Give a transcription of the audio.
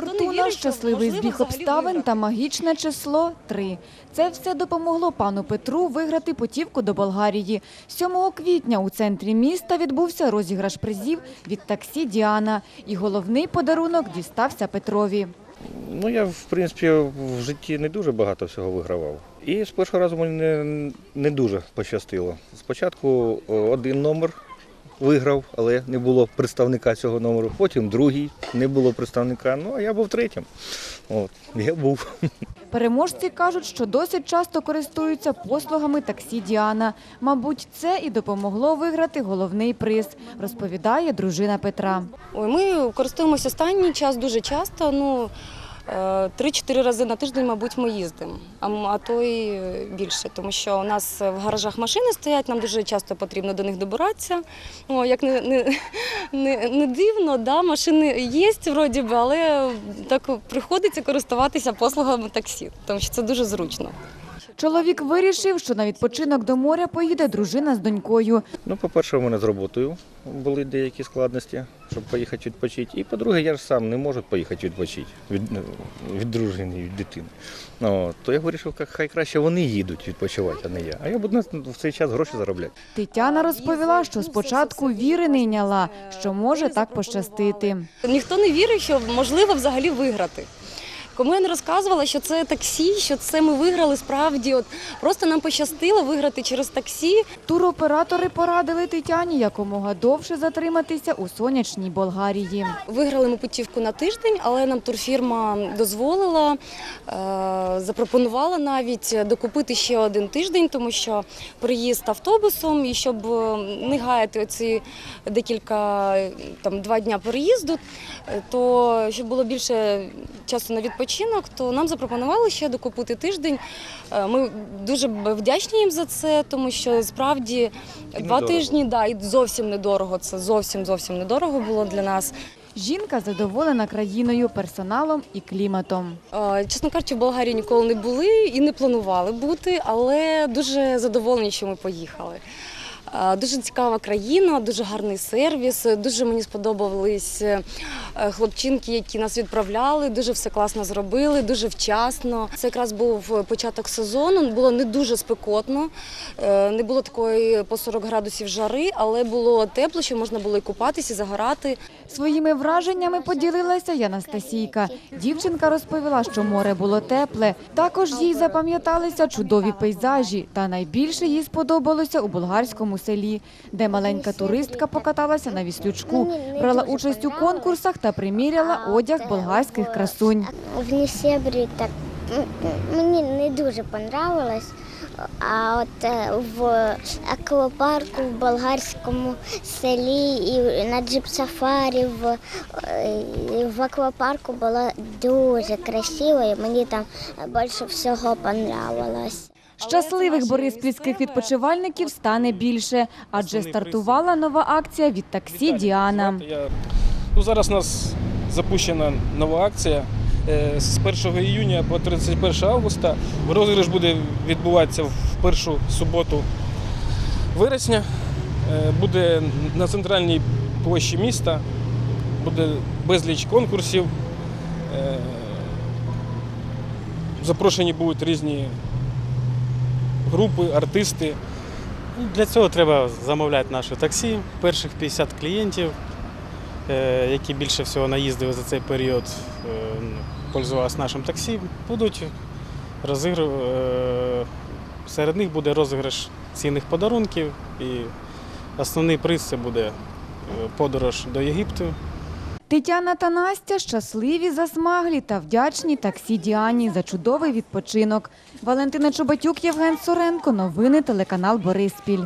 Фортуна, щасливий збіг обставин та магічне число три. Це все допомогло пану Петру виграти путівку до Болгарії. 7 квітня у центрі міста відбувся розіграш призів від таксі Діана. І головний подарунок дістався Петрові. Ну, я, в принципі, в житті не дуже багато всього вигравав. І з першого разу мені не, не дуже пощастило. Спочатку один номер виграв, але не було представника цього номеру. Потім другий, не було представника. Ну, а я був третім. От, я був. Переможці кажуть, що досить часто користуються послугами таксі Діана. Мабуть, це і допомогло виграти головний приз, розповідає дружина Петра. Ой, ми користуємося останній час дуже часто. Ну, три-чотири рази на тиждень, мабуть, ми їздимо, а, то і е, більше, тому що у нас в гаражах машини стоять, нам дуже часто потрібно до них добиратися. О, як не, не, не, не дивно, да, машини є вроді би, але так приходиться користуватися послугами таксі, тому що це дуже зручно. Чоловік вирішив, що на відпочинок до моря поїде дружина з донькою. Ну, по-перше, у мене з роботою були деякі складності, щоб поїхати відпочити. І по-друге, я ж сам не можу поїхати відпочити від, від дружини, від дитини. Ну, то я вирішив, як хай краще вони їдуть відпочивати, а не я. А я буду в цей час гроші заробляти. Тетяна розповіла, що спочатку віри не йняла, що може так пощастити. Ніхто не вірив, що можливо взагалі виграти. Кому я не розказувала, що це таксі, що це ми виграли справді. От просто нам пощастило виграти через таксі. Туроператори порадили Тетяні якомога довше затриматися у сонячній Болгарії. Виграли ми путівку на тиждень, але нам турфірма дозволила, е, запропонувала навіть докупити ще один тиждень, тому що приїзд автобусом, і щоб е, не гаяти оці декілька там два дня переїзду, е, то щоб було більше часу на відпочинок, то нам запропонували ще докупити тиждень. Е, Ми дуже вдячні їм за це, тому що справді два тижні да, і зовсім недорого. Це зовсім зовсім недорого було для нас. Жінка задоволена країною, персоналом і кліматом. Е, Чесно кажучи, в Болгарії ніколи не були і не планували бути, але дуже задоволені, що ми поїхали. Е, Дуже цікава країна, дуже гарний сервіс. Дуже мені сподобались е, хлопчинки, які нас відправляли. Дуже все класно зробили, дуже вчасно. Це якраз був початок сезону. Було не дуже спекотно, е, не було такої по 40 градусів жари, але було тепло, що можна було і купатися, і загорати. Своїми враженнями поділилася й Анастасійка. Дівчинка розповіла, що море було тепле. Також їй запам'яталися чудові пейзажі. Та найбільше їй сподобалося у болгарському селі, де маленька туристка покаталася на віслючку, брала участь у конкурсах та приміряла одяг болгарських красунь. В Нісебрі так мені не дуже понравилось. А от е, в аквапарку в болгарському селі і на джип-сафарі в, е, в аквапарку було дуже красиво, і мені там більше всього понравилось. Щасливих бориспільських відпочивальників стане більше, адже стартувала нова акція від таксі Діана. Ну, зараз у нас запущена нова акція. Е, З 1 іюня по 31 августа розіграш буде відбуватися в першу суботу вересня. Е, Буде на центральній площі міста, буде безліч конкурсів. Е, Запрошені будуть різні групи, артисти. Для цього треба замовляти наше таксі. Перших 50 клієнтів, е, які більше всього наїздили за цей період, е, пользувалися нашим таксі, будуть розігрувати. Серед них буде розіграш цінних подарунків і основний приз це буде е, подорож до Єгипту. Тетяна та Настя щасливі, засмаглі та вдячні таксі Діані за чудовий відпочинок. Валентина Чубатюк, Євген Соренко. Новини телеканал Бориспіль.